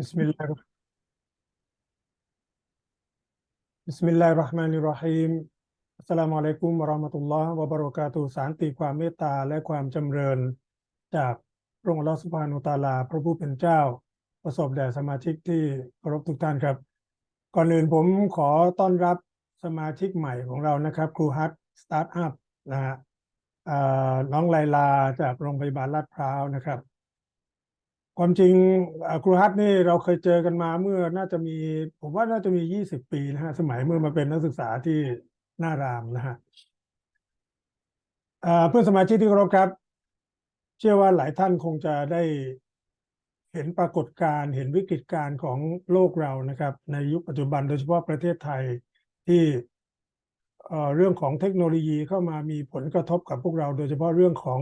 بسم الله بسم الله الرحمن الرحيم อัสสลามุอะลัยกุมวะเราะห์มะตุลลอฮ์วะบะเราะกาตุฮ์สันติความเมตตาและความจำเริญ จากพระองค์อัลเลอฮ์ซุบฮานะฮูวะตะอาลา พระผู้เป็นเจ้า ประสบแด่สมาชิกที่เคารพทุกท่านครับ ก่อนอื่นผมขอต้อนรับสมาชิกใหม่ของเรานะครับ ครูฮัทสตาร์ทอัพนะฮะเอ่อน้องไลลาจากโรงพยาบาลลาดพร้าวนะครับ ความจริงครูฮัทนี่เราเคยเจอกันมาเมื่อน่าจะมี ผมว่าน่าจะมียี่สิบปีนะฮะ สมัยเมื่อมาเป็นนักศึกษาที่หน้ารามนะฮะเพื่อนสมาชิกที่เคารพครับ เชื่อว่าหลายท่านคงจะได้เห็นปรากฏการณ์เห็นวิกฤตการณ์ของโลกเรานะครับ ในยุคปัจจุบันโดยเฉพาะประเทศไทยที่เรื่องของเทคโนโลยีเข้ามามีผลกระทบกับพวกเรา โดยเฉพาะเรื่องของ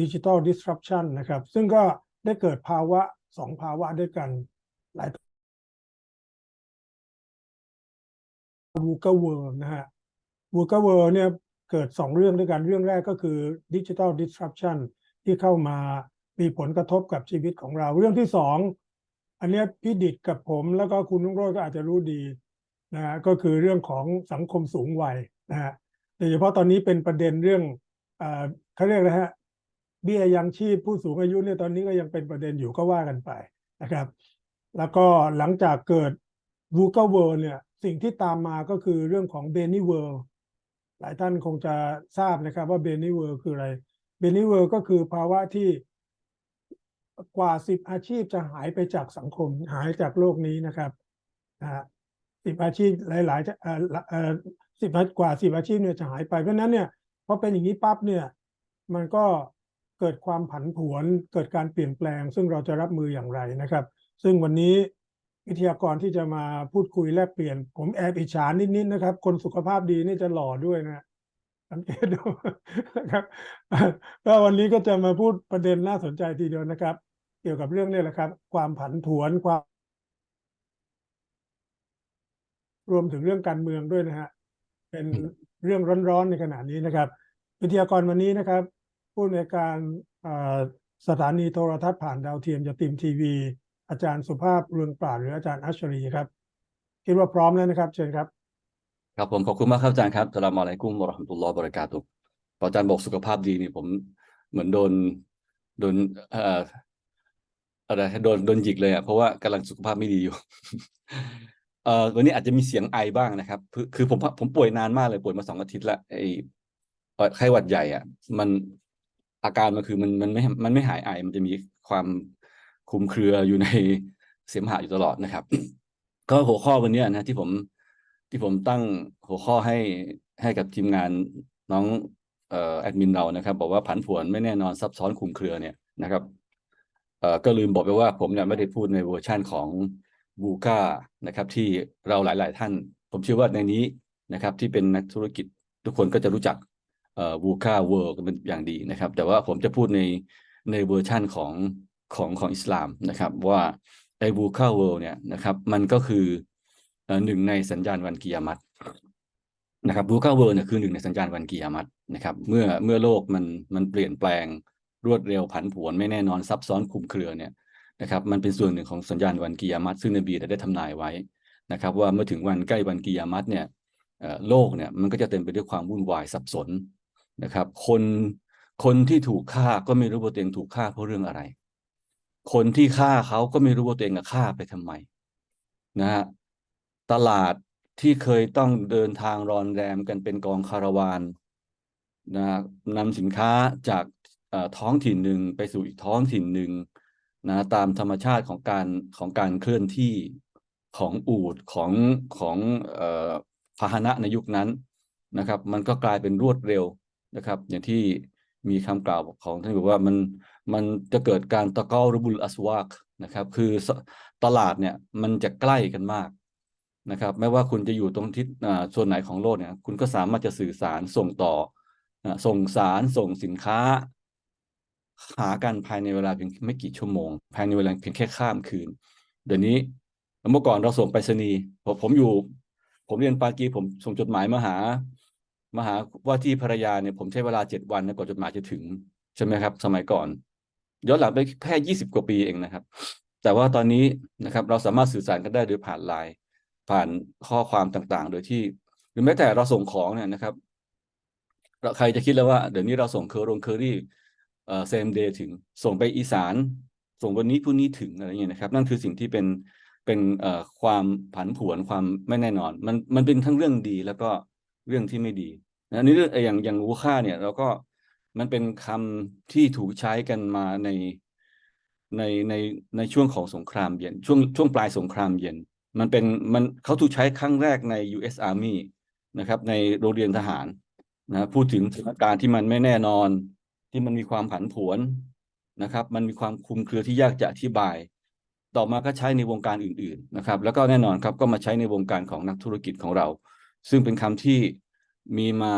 ดิจิทัล disruption นะครับ ซึ่งก็ ได้เกิดภาวะสองภาวะด้วยกันหลายวูก e เวิร์นะฮะวูก e เวิร์เนี่ยเกิดสองเรื่องด้วยกันเรื่องแรกก็คือดิจิทัล disruption ที่เข้ามามีผลกระทบกับชีวิตของเรา เรื่องที่สองอันเนี้ยพี่ดิดกับผมแล้วก็คุณนุ่งโรจน์ก็อาจจะรู้ดีนะฮะก็คือเรื่องของสังคมสูงวัยนะฮะโดยเฉพาะตอนนี้เป็นประเด็นเรื่องเอ่อเขาเรียกอะฮะ เบี้ยยังชีพผู้สูงอายุเนี่ยตอนนี้ก็ยังเป็นประเด็นอยู่ก็ว่ากันไปนะครับ แล้วก็หลังจากเกิด v u c a World เนี่ยสิ่งที่ตามมาก็คือเรื่องของ b e n n y World หลายท่านคงจะทราบนะครับว่า b e n n y World คืออะไร b e n n y World ก็คือภาวะที่กว่าสิบอาชีพจะหายไปจากสังคมหายจากโลกนี้นะครับนะสิบอาชีพหลายๆจะเอ่อเออสิบกว่าสิบอาชีพเนี่ยจะหายไปเพราะนั้นเนี่ยพอเป็นอย่างนี้ปั๊บเนี่ย มันก็ เกิดความผันผวน เกิดการเปลี่ยนแปลง ซึ่งเราจะรับมืออย่างไรนะครับ ซึ่งวันนี้วิทยากรที่จะมาพูดคุยแลกเปลี่ยน ผมแอบอิจฉานิดๆนะครับ คนสุขภาพดีนี่จะหล่อด้วยนะสังเกตดูนะครับก็วันนี้ก็จะมาพูดประเด็นน่าสนใจทีเดียวนะครับ เกี่ยวกับเรื่องนี้แหละครับ ความผันผวนความ รวมถึงเรื่องการเมืองด้วยนะฮะเป็นเรื่องร้อนๆในขณะนี้นะครับ วิทยากรวันนี้นะครับ ผู้ในการสถานีโทรทัศน์ผ่านดาวเทียมจะติมทีวี อาจารย์สุภาพเรืองปราดหรืออาจารย์อัชรีครับ คิดว่าพร้อมแล้วนะครับ เชิญครับ ครับผมขอบคุณมากครับอาจารย์ครับสลามอะลัยกุมวะราะห์มตุลลอฮ์บราะกาตุฮ์พออาจารย์บอกสุขภาพดีนี่ผมเหมือนโดนโดนเอ่ออะไรโดนโดนหยิกเลยอะเพราะว่ากำลังสุขภาพไม่ดีอยู่เอ่อวันนี้อาจจะมีเสียงไอบ้างนะครับ คือผมผมป่วยนานมากเลยป่วยมาสองอาทิตย์ละไอเอ่อไข้หวัดใหญ่อะ มัน อาการมันคือมันมันไม่มันไม่หายไอ มันจะมีความคุมเครืออยู่ในเสมหะอยู่ตลอดนะครับ ก็หัวข้อวันนี้นะที่ผมที่ผมตั้งหัวข้อให้ให้กับทีมงานน้องเอ่อแอดมินเรานะครับ บอกว่าผันผวนไม่แน่นอนซับซ้อนคุมเครือเนี่ยนะครับเอ่อก็ลืมบอกไปว่าผมเนี่ยไม่ได้พูดในเวอร์ชั่นของบูกานะครับ ที่เราหลาย ๆ ท่าน ผมเชื่อว่าในนี้นะครับ ที่เป็นนักธุรกิจทุกคนก็จะรู้จัก เอ่อบูคาเวิร์กเป็นอย่างดีนะครับ แต่ว่าผมจะพูดในในเวอร์ชั่นของของของอิสลามนะครับ ว่าไอ้บูคาเวิร์กเนี่ยนะครับ มันก็คือหนึ่งในสัญญาณวันกิยามัตนะครับบูคาเวิร์กเนี่ยคือหนึ่งในสัญญาณวันกิยามัตนะครับ เมื่อเมื่อโลกมันมันเปลี่ยนแปลงรวดเร็วผันผวนไม่แน่นอนซับซ้อนคลุมเครือเนี่ยนะครับ มันเป็นส่วนหนึ่งของสัญญาณวันกิยามัตซึ่งนบีได้ทำนายไว้นะครับ ว่าเมื่อถึงวันใกล้วันกิยามัตเนี่ยโลกเนี่ยมันก็จะเต็มไปด้วยความวุ่นวายสับสน นะครับ คนคนที่ถูกฆ่าก็ไม่รู้ว่าตัวเองถูกฆ่าเพราะเรื่องอะไร คนที่ฆ่าเขาก็ไม่รู้ว่าตัวเองฆ่าไปทำไมนะฮะตลาดที่เคยต้องเดินทางรอนแรมกันเป็นกองคาราวานนะนำสินค้าจากท้องถิ่นหนึ่งไปสู่อีกท้องถิ่นหนึ่งนะตามธรรมชาติของการของการเคลื่อนที่ของอูดของของพาหนะในยุคนั้นนะครับ มันก็กลายเป็นรวดเร็ว นะครับ อย่างที่มีคำกล่าวของท่านบอกว่ามันมันจะเกิดการตะเการุบุลอสวากนะครับ คือตลาดเนี่ยมันจะใกล้กันมากนะครับ ไม่ว่าคุณจะอยู่ตรงทิศอ่าส่วนไหนของโลกเนี่ย คุณก็สามารถจะสื่อสารส่งต่อส่งสารส่งสินค้า หากันภายในเวลาเพียงไม่กี่ชั่วโมง ภายในเวลาเพียงแค่ข้ามคืน เดี๋ยวนี้เมื่อก่อนเราส่งไปรษณีย์ผมผมอยู่ ผมเรียนปากีผมส่งจดหมายมาหา มาหาว่าที่ภรรยาเนี่ยผมใช้เวลาเจ็ดวันนะกว่าจดหมายจะถึงใช่ไหมครับ สมัยก่อนย้อนหลังไปแค่ยี่สิบกว่าปีเองนะครับ แต่ว่าตอนนี้นะครับ เราสามารถสื่อสารกันได้โดยผ่านไลน์ผ่านข้อความต่างๆ โดยที่ หรือแม้แต่เราส่งของเนี่ยนะครับเราใครจะคิดแล้วว่าเดี๋ยวนี้เราส่งเคอร์รงเคอรี่เอ่อ same day ถึงส่งไปอีสาน ส่งวันนี้พรุ่งนี้ถึงอะไรเงี้ยนะครับ นั่นคือสิ่งที่เป็นเป็นเอ่อความผันผวนความไม่แน่นอน มันมันเป็นทั้งเรื่องดีแล้วก็เรื่องที่ไม่ดี อันนี้เรื่องอย่างอย่างวูค่าเนี่ยเราก็มันเป็นคำที่ถูกใช้กันมาในในในในช่วงของสงครามเย็น ช่วงช่วงปลายสงครามเย็น มันเป็นมันเขาถูกใช้ครั้งแรกใน US Army นะครับ ในโรงเรียนทหารนะพูดถึงสถานการณ์ที่มันไม่แน่นอน ที่มันมีความผันผวนนะครับ มันมีความคลุมเครือที่ยากจะอธิบาย ต่อมาก็ใช้ในวงการอื่น ๆนะครับ แล้วก็แน่นอนครับก็มาใช้ในวงการของนักธุรกิจของเรา ซึ่งเป็นคำที่ มีมา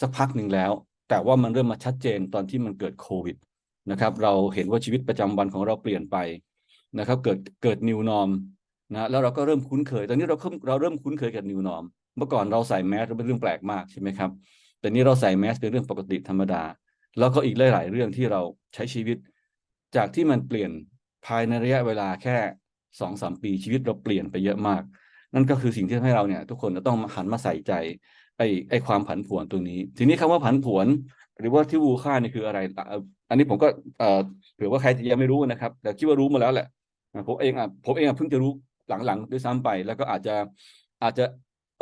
สักพักหนึ่งแล้ว แต่ว่ามันเริ่มมาชัดเจนตอนที่มันเกิดโควิดนะครับ เราเห็นว่าชีวิตประจำวันของเราเปลี่ยนไปนะครับ เกิดเกิด new norm นะแล้วเราก็เริ่มคุ้นเคย ตอนนี้เราเริ่มเราเริ่มคุ้นเคยกับ new norm เมื่อก่อนเราใส่แมสเป็นเรื่องแปลกมากใช่ไหมครับ แต่นี้เราใส่แมสเป็นเรื่องปกติธรรมดา แล้วก็อีกหลาย ๆ เรื่องที่เราใช้ชีวิต จากที่มันเปลี่ยนภายในระยะเวลาแค่สองสามปีชีวิตเราเปลี่ยนไปเยอะมาก นั่นก็คือสิ่งที่ทำให้เราเนี่ยทุกคนจะต้องหันมาใส่ใจ ไอ้ไอ้ความผันผวนตรงนี้ ทีนี้คำว่าผันผวน หรือว่าที่วูค่านี่คืออะไร อันนี้ผมก็เอ่อเผื่อว่าใครยังไม่รู้นะครับ แต่คิดว่ารู้มาแล้วแหละผมเองอะผมเองอะเพิ่งจะรู้หลังๆด้วยซ้ำไป แล้วก็อาจจะอาจจะ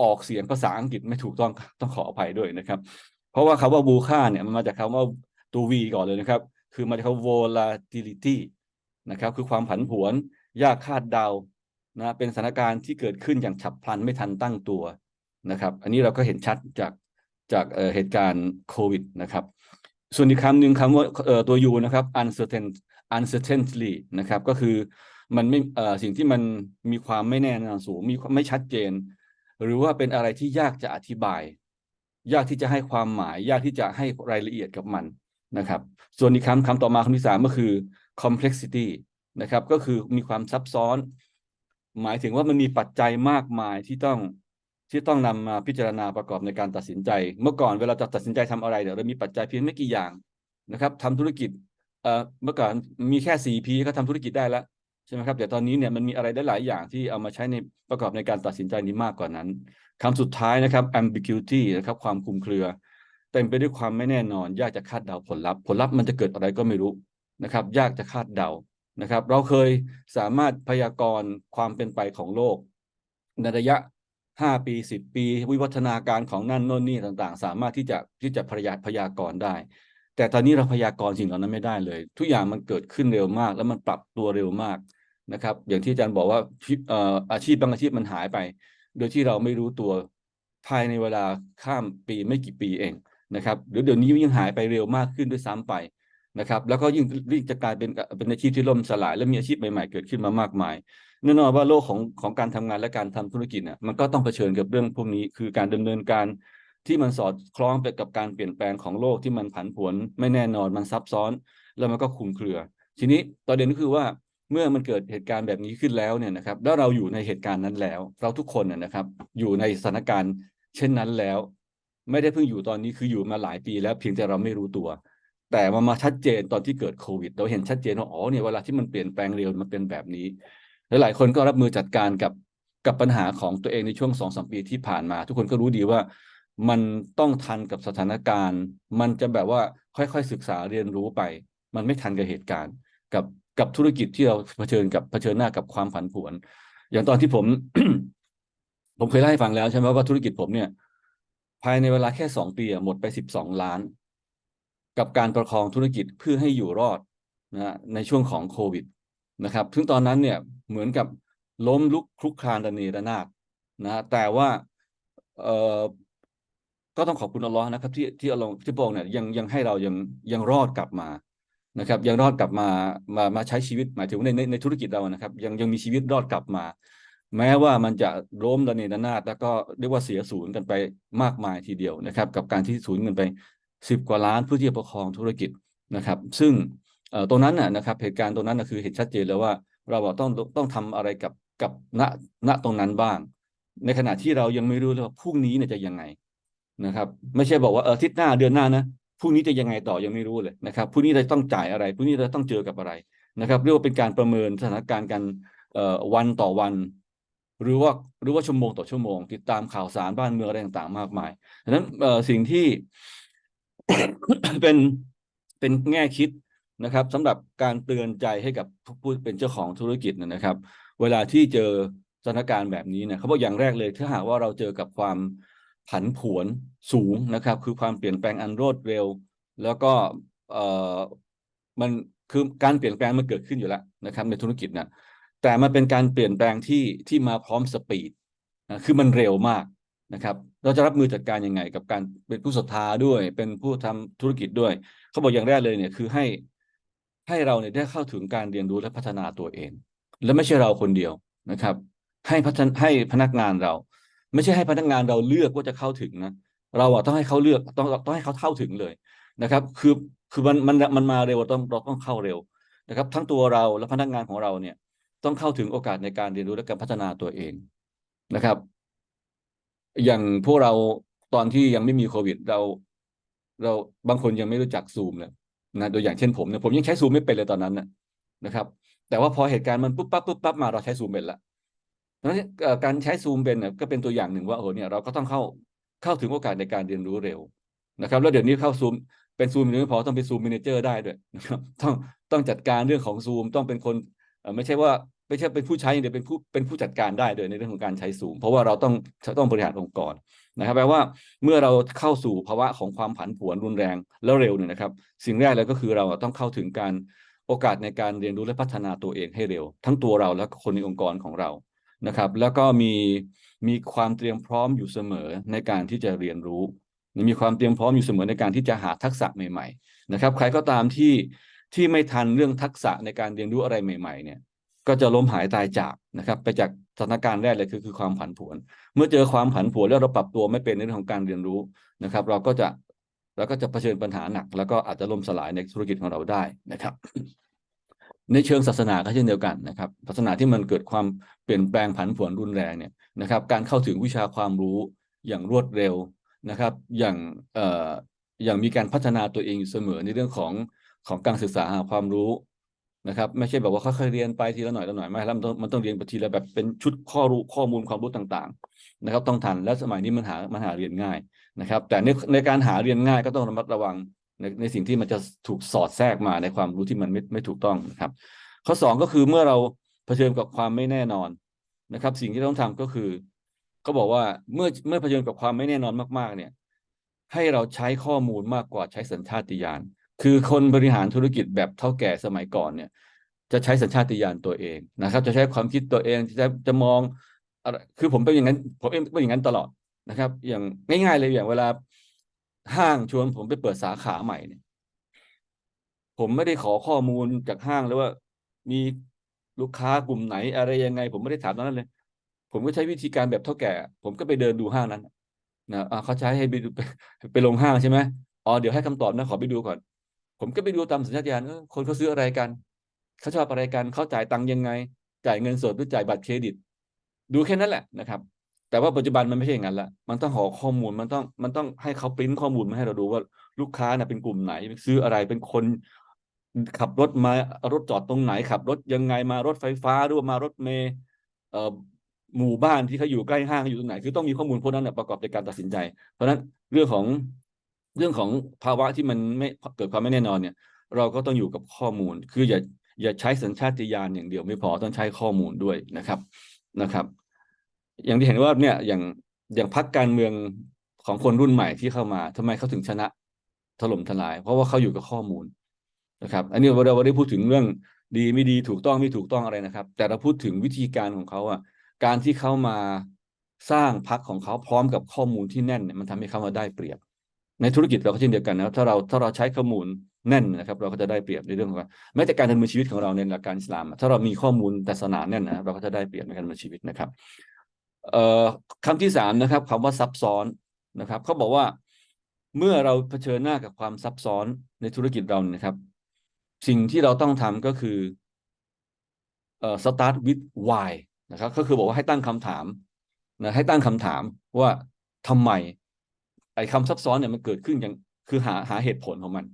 ออกเสียงภาษาอังกฤษไม่ถูกต้องต้องขออภัยด้วยนะครับ เพราะว่าคำว่าวูค่าเนี่ยมันมาจากคำว่าตัว V ก่อนเลยนะครับ คือมาจากคำ volatility นะครับ คือความผันผวน ยากคาดเดานะเป็นสถานการณ์ที่เกิดขึ้นอย่างฉับพลันไม่ทันตั้งตัว นะครับ อันนี้เราก็เห็นชัดจากจากเเหตุการณ์โควิดนะครับ ส่วนอีกคำหนึ่งคำว่าตัว U นะครับ uncertain uncertainty นะครับ ก็คือมันไม่สิ่งที่มันมีความไม่แน่นอนสูงมีไม่ชัดเจน หรือว่าเป็นอะไรที่ยากจะอธิบาย ยากที่จะให้ความหมาย ยากที่จะให้รายละเอียดกับมันนะครับ ส่วนอีกคำคำต่อมาคำที่สามก็คือ complexity นะครับ ก็คือมีความซับซ้อน หมายถึงว่ามันมีปัจจัยมากมายที่ต้อง ที่ต้องนำมาพิจารณาประกอบในการตัดสินใจ เมื่อก่อนเวลาจะตัดสินใจทำอะไรเนี่ยเรามีปัจจัยเพียงไม่กี่อย่างนะครับทำธุรกิจเอ่อเมื่อก่อนมีแค่ 4P ก็ทำธุรกิจได้แล้วใช่ไหมครับแต่ตอนนี้เนี่ยมันมีอะไรได้หลายอย่างที่เอามาใช้ในประกอบในการตัดสินใจนี้มากกว่านั้นคำสุดท้ายนะครับ ambiguity นะครับความคลุมเครือ เต็มไปด้วยความไม่แน่นอน ยากจะคาดเดาผลลัพธ์ ผลลัพธ์มันจะเกิดอะไรก็ไม่รู้นะครับ ยากจะคาดเดานะครับ เราเคยสามารถพยากรณ์ความเป็นไปของโลก ในระยะ 5ปี10ปี วิวัฒนาการของนั่นโน่นนี่ต่างๆ สามารถที่จะที่จะพยาพยากรณ์ได้ แต่ตอนนี้เราพยากรณ์สิ่งเหล่านั้นไม่ได้เลย ทุกอย่างมันเกิดขึ้นเร็วมาก แล้วมันปรับตัวเร็วมากนะครับ อย่างที่อาจารย์บอกว่าอาชีพบางอาชีพมันหายไป โดยที่เราไม่รู้ตัวภายในเวลาข้ามปีไม่กี่ปีเองนะครับหรือเดี๋ยวนี้ยิ่งหายไปเร็วมากขึ้นด้วยซ้ำไปนะครับ แล้วก็ยิ่งยิ่งจะกลายเป็นเป็นอาชีพที่ล่มสลาย และมีอาชีพใหม่ๆเกิดขึ้นมามากมาย แน่นอนว่าโลกของของการทำงานและการทำธุรกิจเนี่ยมันก็ต้องเผชิญกับเรื่องพวกนี้ คือการดำเนินการที่มันสอดคล้องไปกับการเปลี่ยนแปลงของโลกที่มันผันผวนไม่แน่นอนมันซับซ้อน แล้วมันก็คลุมเครือ ทีนี้ประเด็นก็คือว่าเมื่อมันเกิดเหตุการณ์แบบนี้ขึ้นแล้วเนี่ยนะครับ แล้วเราอยู่ในเหตุการณ์นั้นแล้ว เราทุกคนน่ะนะครับ อยู่ในสถานการณ์ เช่นนั้นแล้ว ไม่ได้เพิ่งอยู่ตอนนี้คืออยู่มาหลายปีแล้วเพียงแต่เราไม่รู้ตัว แต่มันมาชัดเจนตอนที่เกิดโควิด เราเห็นชัดเจนว่าอ๋อเนี่ยเวลาที่มันเปลี่ยนแปลงเร็วมันเป็นแบบนี้ หลายๆคนก็รับมือจัดการกับกับปัญหาของตัวเองในช่วงสองสามปีที่ผ่านมา ทุกคนก็รู้ดีว่ามันต้องทันกับสถานการณ์ มันจะแบบว่าค่อยๆศึกษาเรียนรู้ไป มันไม่ทันกับเหตุการณ์ กับกับธุรกิจที่เราเผชิญกับเผชิญหน้ากับความผันผวน อย่างตอนที่ผม ผมเคยเล่าให้ฟังแล้วใช่ไหมว่าธุรกิจผมเนี่ย ภายในเวลาแค่สองปีหมดไปสิบสองล้าน กับการประคองธุรกิจเพื่อให้อยู่รอดนะฮะในช่วงของโควิด นะครับซึ่งตอนนั้นเนี่ยเหมือนกับล้มลุกคลุกคลานระเนระนาดนะแต่ว่าเอ่อก็ต้องขอบคุณอัลลอฮ์นะครับที่ที่อัลลอฮ์ที่พระองค์เนี่ยยังยังให้เรายังยังรอดกลับมานะครับ ยังรอดกลับมามามาใช้ชีวิตหมายถึงในในในธุรกิจเรานะครับ ยังยังมีชีวิตรอดกลับมา แม้ว่ามันจะล้มระเนระนาดแล้วก็เรียกว่าเสียศูนย์กันไปมากมายทีเดียวนะครับ กับการที่สูญเงินไปสิบกว่าล้านเพื่อที่จะประคองธุรกิจนะครับ ซึ่ง ตรงนั้นน่ะนะครับเหตุการณ์ตรงนั้นน่ะคือเห็นชัดเจนแล้วว่า เราอะต้องต้องทำอะไรกับกับณณตรงนั้นบ้าง ในขณะที่เรายังไม่รู้เลยว่าพรุ่งนี้เนี่ยจะยังไงนะครับ ไม่ใช่บอกว่าเอออาทิตย์หน้าเดือนหน้านะพรุ่งนี้จะยังไงต่อยังไม่รู้เลยนะครับพรุ่งนี้เราต้องจ่ายอะไรพรุ่งนี้เราต้องเจอกับอะไรนะครับ เรียกว่าเป็นการประเมินสถานการณ์กันเอ่อวันต่อวัน หรือว่าหรือว่าชั่วโมงต่อชั่วโมง ติดตามข่าวสารบ้านเมืองอะไรต่างๆ มากมายดังนั้นสิ่งที่เป็นเป็นแง่คิด นะครับสำหรับการเตือนใจให้กับผู้เป็นเจ้าของธุรกิจนะครับ เวลาที่เจอสถานการณ์แบบนี้เนี่ยเขาบอกอย่างแรกเลยถ้าหากว่าเราเจอกับความผันผวนสูงนะครับ คือความเปลี่ยนแปลงอันรวดเร็ว แล้วก็เอ่อมันคือการเปลี่ยนแปลงมันเกิดขึ้นอยู่แล้วนะครับ ในธุรกิจนะแต่มันเป็นการเปลี่ยนแปลงที่ที่มาพร้อมสปีดนะคือมันเร็วมากนะครับ เราจะรับมือจัดการยังไง กับการเป็นผู้ศรัทธาด้วย เป็นผู้ทำธุรกิจด้วย เขาบอกอย่างแรกเลยเนี่ยคือให้ ให้เราเนี่ยได้เข้าถึงการเรียนรู้และพัฒนาตัวเอง และไม่ใช่เราคนเดียวนะครับ ให้พัฒนให้พนักงานเรา ไม่ใช่ให้พนักงานเราเลือกว่าจะเข้าถึงนะเราอะต้องให้เขาเลือกต้องต้องให้เขาเข้าถึงเลยนะครับ คือคือมันมันมันมาเร็วเราต้องเราต้องเข้าเร็วนะครับ ทั้งตัวเราและพนักงานของเราเนี่ยต้องเข้าถึงโอกาสในการเรียนรู้และการพัฒนาตัวเองนะครับ อย่างพวกเราตอนที่ยังไม่มีโควิด เรา เราบางคนยังไม่รู้จักซูมเลย นะโดยอย่างเช่นผมเนี่ยผมยังใช้ซูมไม่เป็นเลยตอนนั้นนะครับ แต่ว่าพอเหตุการณ์มันปุ๊บปั๊บปุ๊บปั๊บมาเราใช้ซูมเป็นละดังนั้นการใช้ซูมเป็นเนี่ยก็เป็นตัวอย่างหนึ่งว่าโอ้โหเนี่ยเราก็ต้องเข้าเข้าถึงโอกาสในการเรียนรู้เร็วนะครับ แล้วเดี๋ยวนี้เข้าซูมเป็นซูมยังไม่พอต้องเป็นซูมมินิเจอร์ได้ด้วยนะครับต้องต้องจัดการเรื่องของซูมต้องเป็นคนไม่ใช่ว่า ไม่ใช่เป็นผู้ใช้อย่างเดียวเป็นผู้เป็นผู้จัดการได้ด้วยในเรื่องของการใช้ซูมเพราะว่าเราต้องต้องบริหารองค์กรนะครับแปลว่าเมื่อเราเข้าสู่ภาวะของความผันผวนรุนแรงแล้วเร็วเนี่ยนะครับ สิ่งแรกเลยก็คือเราต้องเข้าถึงการโอกาสในการเรียนรู้และพัฒนาตัวเองให้เร็ว ทั้งตัวเราและคนในองค์กรของเรานะครับ แล้วก็มีมีความเตรียมพร้อมอยู่เสมอในการที่จะเรียนรู้ มีความเตรียมพร้อมอยู่เสมอในการที่จะหาทักษะใหม่ ๆ นะครับ ใครก็ตามที่ที่ไม่ทันเรื่องทักษะในการเรียนรู้อะไรใหม่ ๆ เนี่ย ก็จะล้มหายตายจากนะครับ ไปจากสถานการณ์แรกเลยคือคือความผันผวน เมื่อเจอความผันผวนแล้วเราปรับตัวไม่เป็นในเรื่องของการเรียนรู้นะครับ เราก็จะเราก็จะเผชิญปัญหาหนัก แล้วก็อาจจะล่มสลายในธุรกิจของเราได้นะครับ ในเชิงศาสนาก็เช่นเดียวกันนะครับ ศาสนาที่มันเกิดความเปลี่ยนแปลงผันผวนรุนแรงเนี่ยนะครับ การเข้าถึงวิชาความรู้อย่างรวดเร็วนะครับ อย่างเอ่ออย่างมีการพัฒนาตัวเองอยู่เสมอในเรื่องของของการศึกษาหาความรู้ นะครับ ไม่ใช่แบบว่าค่อยๆเรียนไปทีละหน่อยละหน่อยไม่แล้วมันต้องมันต้องเรียนไปทีละแบบเป็นชุดข้อรู้ข้อมูลความรู้ต่างๆ นะครับ ต้องทันและสมัยนี้มันหามันหาเรียนง่ายนะครับ แต่ในในการหาเรียนง่ายก็ต้องระมัดระวังในในสิ่งที่มันจะถูกสอดแทรกมาในความรู้ที่มันไม่ไม่ถูกต้องนะครับ ข้อสองก็คือเมื่อเราเผชิญกับความไม่แน่นอนนะครับ สิ่งที่ต้องทำก็คือเขาบอกว่าเมื่อเมื่อเผชิญกับความไม่แน่นอนมาก ๆ เนี่ย ให้เราใช้ข้อมูลมากกว่าใช้สัญชาติญาณ คือคนบริหารธุรกิจแบบเท่าแก่สมัยก่อนเนี่ย จะใช้สัญชาติญาณตัวเองนะครับ จะใช้ความคิดตัวเองจะจะมองอะไรคือผมเป็นอย่างนั้น ผมเป็นอย่างนั้นตลอดนะครับ อย่างง่าย ๆ เลยอย่างเวลาห้างชวนผมไปเปิดสาขาใหม่เนี่ย ผมไม่ได้ขอข้อมูลจากห้างเลยว่า มีลูกค้ากลุ่มไหนอะไรยังไง ผมไม่ได้ถามตอนนั้นเลย ผมก็ใช้วิธีการแบบเท่าแก่ ผมก็ไปเดินดูห้างนั้นนะอ่าเขาใช้ให้ไปไปไปลงห้างใช่ไหมอ๋อเดี๋ยวให้คำตอบนะขอไปดูก่อน ผมก็ไปดูตามสัญชาตญาณคนเขาซื้ออะไรกันเขาชอบอะไรกันเขาจ่ายตังค์ยังไง จ่ายเงินสดหรือจ่ายบัตรเครดิต ดูแค่นั้นแหละนะครับ แต่ว่าปัจจุบันมันไม่ใช่อย่างนั้นละมันต้องขอข้อมูลมันต้องมันต้องให้เขาปริ้นข้อมูลมาให้เราดูว่าลูกค้าน่ะเป็นกลุ่มไหน ซื้ออะไรเป็นคนขับรถมารถจอดตรงไหนขับ รถยังไงมารถไฟฟ้าหรือว่ามารถเมล์เอ่อหมู่บ้านที่เขาอยู่ใกล้ห้างอยู่ตรงไหน คือต้องมีข้อมูลพวกนั้นนะประกอบในการตัดสินใจ เพราะฉะนั้นเรื่องของ เรื่องของภาวะที่มันไม่เกิดความไม่แน่นอนเนี่ย เราก็ต้องอยู่กับข้อมูล คืออย่าอย่าใช้สัญชาติญาณอย่างเดียวไม่พอต้องใช้ข้อมูลด้วยนะครับนะครับ อย่างที่เห็นว่าเนี่ยอย่างอย่างพักการเมืองของคนรุ่นใหม่ที่เข้ามาทำไมเขาถึงชนะถล่มทลาย เพราะว่าเขาอยู่กับข้อมูลนะครับ อันนี้เราไม่ได้พูดถึงเรื่องดีไม่ดีถูกต้องไม่ถูกต้องอะไรนะครับ แต่เราพูดถึงวิธีการของเขาอะการที่เขามาสร้างพักของเขาพร้อมกับข้อมูลที่แน่นเนี่ยมันทำให้เขามาได้เปรียบ ในธุรกิจเราก็เช่นเดียวกันนะครับถ้าเราถ้าเราใช้ข้อมูลแน่นนะครับ เราก็จะได้เปรียบในเรื่องของการแม้แต่การดำเนินชีวิตของเราในหลักการอิสลาม ถ้าเรามีข้อมูลแต่สนาแน่นนะเราก็จะได้เปรียบในการดำเนินชีวิตนะครับเอ่อคำที่สามนะครับคำว่าซับซ้อนนะครับเขาบอกว่าเมื่อเราเผชิญหน้ากับความซับซ้อนในธุรกิจเราเนี่ยนะครับ สิ่งที่เราต้องทำก็คือเอ่อ start with why นะครับ ก็คือบอกว่าให้ตั้งคำถามนะให้ตั้งคำถามว่าทำไม ไอ้คำซับซ้อนเนี่ยมันเกิดขึ้นอย่างคือหาหาเหตุผลของมัน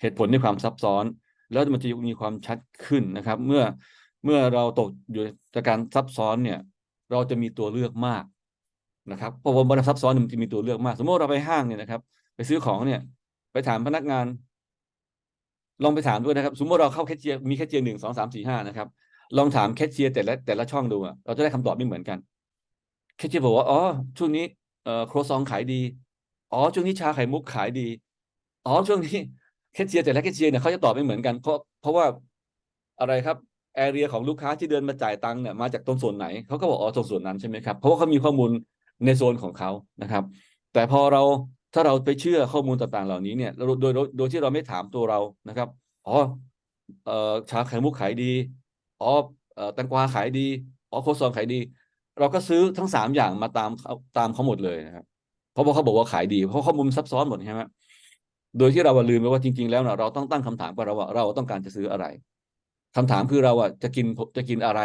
เหตุผลในความซับซ้อน แล้วมันจะมีความชัดขึ้นนะครับ เมื่อเมื่อเราตกอยู่จากการซับซ้อนเนี่ย เราจะมีตัวเลือกมากนะครับพราะว่าบนซับซ้อนเนี่ยมันจะมีตัวเลือกมาก สมมติเราไปห้างเนี่ยนะครับ ไปซื้อของเนี่ย ไปถามพนักงาน ลองไปถามด้วยนะครับ สมมติเราเข้าแคชเชียร์มีแคชเชียร์หนึ่งสองสามสี่ห้านะครับ ลองถามแคชเชียร์แต่ละแต่ละช่องดูอะเราจะได้คำตอบไม่เหมือนกันแคชเชียร์บอกว่าอ๋อช่วงนี้เอ่อครัวซองขายดี อ๋อช่วงนี้ชาไข่มุกขายดี อ๋อช่วงนี้แคชเชียร์แต่ละแคชเชียร์เนี่ยเขาจะตอบไม่เหมือนกันเพราะเพราะว่าอะไรครับแอเรียของลูกค้าที่เดินมาจ่ายตังค์เนี่ยมาจากตรงส่วนไหนเขาก็บอกอ๋อตรงส่วนนั้นใช่ไหมครับเพราะว่าเขามีข้อมูลในโซนของเขานะครับ แต่พอเราถ้าเราไปเชื่อข้อมูลต่างๆ เหล่านี้เนี่ยโดยโดยโดยที่เราไม่ถามตัวเรานะครับอ๋อเอ่อชาไข่มุกขายดีอ๋อเอ่อแตงกวาขายดีอ๋อโคซองขายดี เราก็ซื้อทั้งสามอย่างมาตามเขาตามเขาหมดเลยนะครับ ราะว่าเขาบอกว่าขายดี เพราะข้อมูลซับซ้อนหมดใช่ไหมโดยที่เราลืมไปว่าจริง ๆ แล้วนะเราต้องตั้งคำถามกับเราว่าเราต้องการจะซื้ออะไรคำถามคือเราอะจะกินจะกินอะไร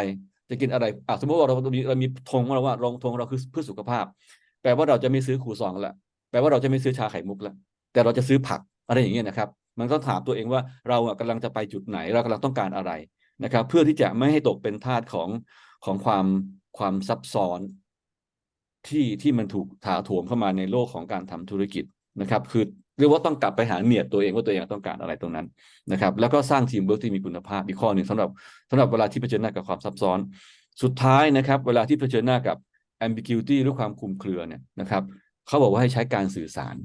จะกินอะไรอะสมมติว่าเราเรามีธงของเราว่ารองธงเราคือเพื่อสุขภาพ แปลว่าเราจะไม่ซื้อครูซองละแปลว่าเราจะไม่ซื้อชาไข่มุกละแต่เราจะซื้อผักอะไรอย่างเงี้ยนะครับ มันต้องถามตัวเองว่าเราอะกำลังจะไปจุดไหนเรากำลังต้องการอะไรนะครับ เพื่อที่จะไม่ให้ตกเป็นทาสของของความความซับซ้อน ที่ที่มันถูกถาโถมเข้ามาในโลกของการทำธุรกิจนะครับ คือเรียกว่าต้องกลับไปหาเนียดตัวเองว่าตัวเองต้องการอะไรตรงนั้นนะครับ แล้วก็สร้างทีมเวิร์กที่มีคุณภาพอีกข้อหนึ่งสำหรับสำหรับเวลาที่เผชิญหน้ากับความซับซ้อน สุดท้ายนะครับ เวลาที่เผชิญหน้ากับ ambiguity หรือความคลุมเครือเนี่ยนะครับเขาบอกว่าให้ใช้การสื่อสาร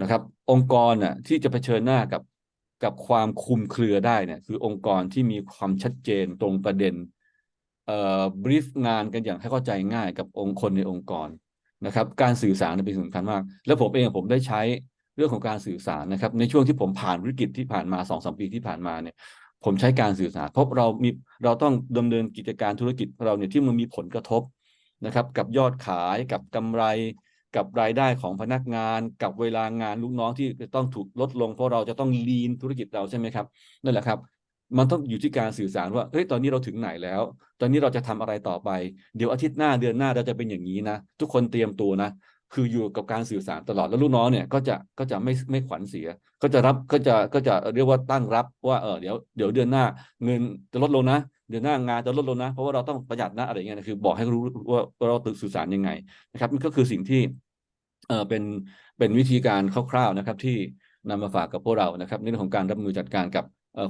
นะครับ องค์กรน่ะที่จะเผชิญหน้ากับกับความคลุมเครือได้เนี่ยคือองค์กรที่มีความชัดเจนตรงประเด็น เอ่อบรีฟงานกันอย่างให้เข้าใจง่ายกับองค์คนในองค์กรนะครับ การสื่อสารเป็นสิ่งสำคัญมาก แล้วผมเองผมได้ใช้เรื่องของการสื่อสารนะครับ ในช่วงที่ผมผ่านวิกฤตที่ผ่านมาสองสามปีที่ผ่านมาเนี่ย ผมใช้การสื่อสารเพราะเรามีเราต้องดำเนินกิจการธุรกิจเราเนี่ยที่มันมีผลกระทบนะครับ กับยอดขายกับกำไรกับรายได้ของพนักงาน กับเวลางานลูกน้องที่จะต้องถูกลดลงเพราะเราจะต้องลีนธุรกิจเราใช่ไหมครับนั่นแหละครับ มันต้องอยู่ที่การสื่อสารว่าเฮ้ยตอนนี้เราถึงไหนแล้ว ตอนนี้เราจะทำอะไรต่อไป เดี๋ยวอาทิตย์หน้าเดือนหน้าเราจะเป็นอย่างนี้นะ ทุกคนเตรียมตัวนะ คืออยู่กับการสื่อสารตลอดแล้วลูกน้องเนี่ยก็จะก็จะไม่ไม่ขวัญเสีย ก็จะรับก็จะก็จะเรียกว่าตั้งรับว่าเออเดี๋ยวเดี๋ยวเดือนหน้าเงินจะลดลงนะเดือนหน้างานจะลดลงนะ เพราะว่าเราต้องประหยัดนะอะไรเงี้ยคือ บอกให้รู้ว่าว่าเราสื่อสารยังไงนะครับมันก็คือสิ่งที่เออเป็นเป็นวิธีการคร่าวๆนะครับที่นำมาฝากกับพวกเรานะครับในเรื่องของการรับมือจัดการกับ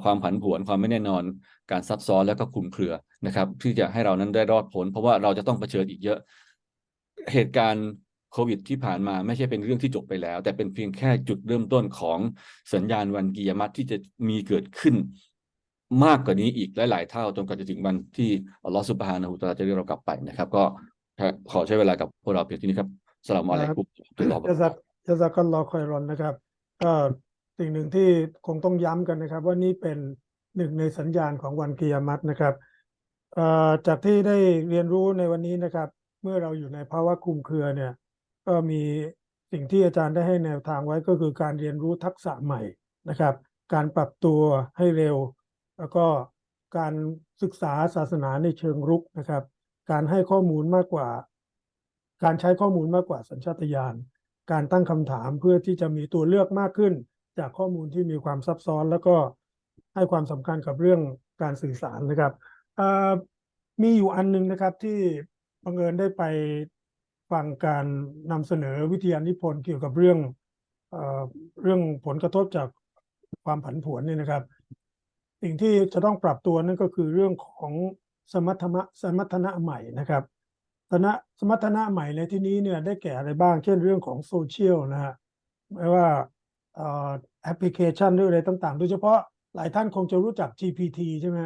ความผันผวนความไม่แน่นอน การซับซ้อนและก็คลุมเครือนะครับ ที่จะให้เรานั้นได้รอดพ้นเพราะว่าเราจะต้องเผชิญอีกเยอะ เหตุการณ์โควิดที่ผ่านมาไม่ใช่เป็นเรื่องที่จบไปแล้ว แต่เป็นเพียงแค่จุดเริ่มต้นของสัญญาณวันกิยามัตที่จะมีเกิดขึ้นมากกว่านี้อีกหลาย ๆ เท่าจนกว่าจะถึงวันที่อัลลอฮฺสุบฮานะฮูวะตะอาลาจะเรียกเรากลับไปนะครับ ก็ขอใช้เวลากับพวกเราเพียงที่นี้ครับสลามอะลัยกุมวะเราะห์มะตุลลอฮ์วะบะจะเราะสักากตุฮ์จะสักกันรอคอยรอนนะครับก็ สิ่งหนึ่งที่คงต้องย้ำกันนะครับ ว่านี่เป็นหนึ่งในสัญญาณของวันกิยามัตนะครับจากที่ได้เรียนรู้ในวันนี้นะครับ เมื่อเราอยู่ในภาวะคุมเครือเนี่ย ก็มีสิ่งที่อาจารย์ได้ให้แนวทางไว้ก็คือการเรียนรู้ทักษะใหม่นะครับ การปรับตัวให้เร็ว แล้วก็การศึกษาศาสนาในเชิงรุกนะครับ การให้ข้อมูลมากกว่า การใช้ข้อมูลมากกว่าสัญชาตญาณการตั้งคำถามเพื่อที่จะมีตัวเลือกมากขึ้น จากข้อมูลที่มีความซับซ้อน แล้วก็ให้ความสำคัญกับเรื่องการสื่อสารนะครับมีอยู่อันหนึงนะครับที่บังเอิญได้ไปฟังการนำเสนอวิทยานิพนธ์เกี่ยวกับเรื่องเอเรื่องผลกระทบจากความผันผวนเนี่ยนะครับ สิ่งที่จะต้องปรับตัวนั่นก็คือเรื่องของสมรรถะสมรรถนะใหม่นะครับสมรรถนะสมรรถนะใหม่ในที่นี้เนี่ยได้แก่อะไรบ้าง เช่นเรื่องของโซเชียลนะฮะไม่ว่า แอปพลิเคชันหรืออะไรต่างๆ โดยเฉพาะหลายท่านคงจะรู้จัก GPT ใช่ไหม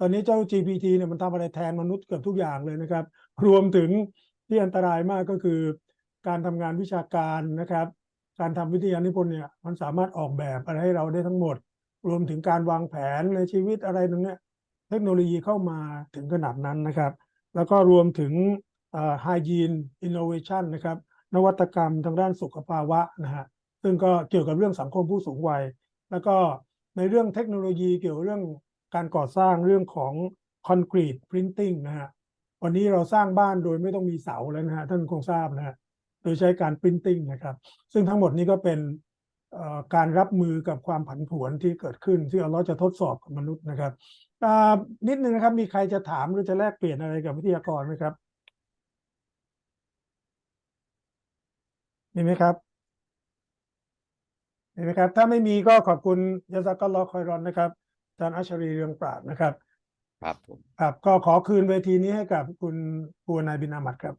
ตอนนี้เจ้า GPT เนี่ยมันทำอะไรแทนมนุษย์เกือบทุกอย่างเลยนะครับ รวมถึงที่อันตรายมากก็คือ การทำงานวิชาการนะครับ การทำวิทยานิพนธ์เนี่ยมันสามารถออกแบบอะไรให้เราได้ทั้งหมด รวมถึงการวางแผนในชีวิตอะไรตรงเนี้ยเทคโนโลยีเข้ามาถึงขนาดนั้นนะครับ แล้วก็รวมถึงเอ่อ hygiene innovation นะครับ นวัตกรรมทางด้านสุขภาวะนะฮะ ซึ่งก็เกี่ยวกับเรื่องสังคมผู้สูงวัย แล้วก็ในเรื่องเทคโนโลยีเกี่ยวกับเรื่องการก่อสร้างเรื่องของ concrete printing นะฮะวันนี้เราสร้างบ้านโดยไม่ต้องมีเสาแล้วนะฮะท่านคงทราบนะฮะโดยใช้การ printing นะครับ ซึ่งทั้งหมดนี้ก็เป็นการรับมือกับความผันผวนที่เกิดขึ้นที่เลอฮ์จะทดสอบกับมนุษย์นะครับนิดนึงนะครับ มีใครจะถามหรือจะแลกเปลี่ยนอะไรกับวิทยากรไหมครับมีไหมครับ มีไหมครับ ถ้าไม่มีก็ขอบคุณยาซักกัลลอฮ์คอยรอนนะครับอาจารย์อัชรีเรืองปราดนะครับ ครับผม ครับ ก็ขอคืนเวทีนี้ให้กับคุณปูนายบินอามัดครับ